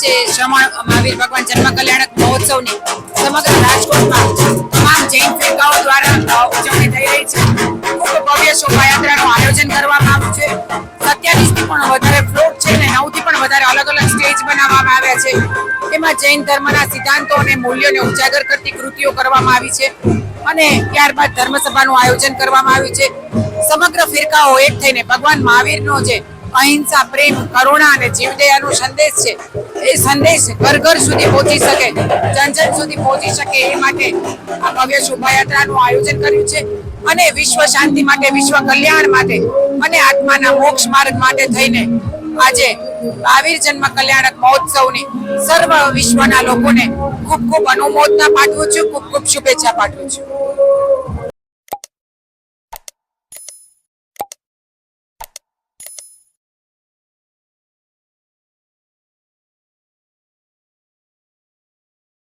આજે શ્રમણ મહાવીર ભગવાન જન્મ કલ્યાણક મહોત્સવની સમગ્ર રાજકોટમાં તમામ જૈન ફિરકાઓ દ્વારા ઉજવણી થઈ રહી છે. ખૂબ ભવ્ય શોભાયાત્રાનું આયોજન કરવામાં આવ્યું છે. સત્યાવીસથી પણ વધારે ફ્લોટ છે અને નવથી પણ વધારે અલગ અલગ સ્ટેજ બનાવવામાં આવ્યા છે. એમાં જૈન ધર્મના સિદ્ધાંતો અને મૂલ્યોને ઉજાગર કરતી કૃતિઓ કરવામાં આવી છે અને ત્યારબાદ ધર્મસભાનું આયોજન કરવામાં આવ્યું છે. સમગ્ર ફિરકાઓ એક થઈને ભગવાન મહાવીરનો જે અહિંસા, પ્રેમ, કરુણા અને જીવદયાનો સંદેશ છે. એ સંદેશ ઘર ઘર સુધી પહોંચી શકે, જન જન સુધી પહોંચી શકે એ માટે આ ભવ્ય શોભાયાત્રાનું આયોજન કર્યું છે અને વિશ્વ શાંતિ માટે, વિશ્વ કલ્યાણ માટે અને આત્માના મોક્ષ માર્ગ માટે થઈને આજે મહાવીર જન્મ કલ્યાણક મહોત્સવની સર્વ વિશ્વના લોકોને ખૂબ ખૂબ અનુમોદના પાઠવું છું, ખૂબ ખૂબ શુભેચ્છા પાઠવું છું.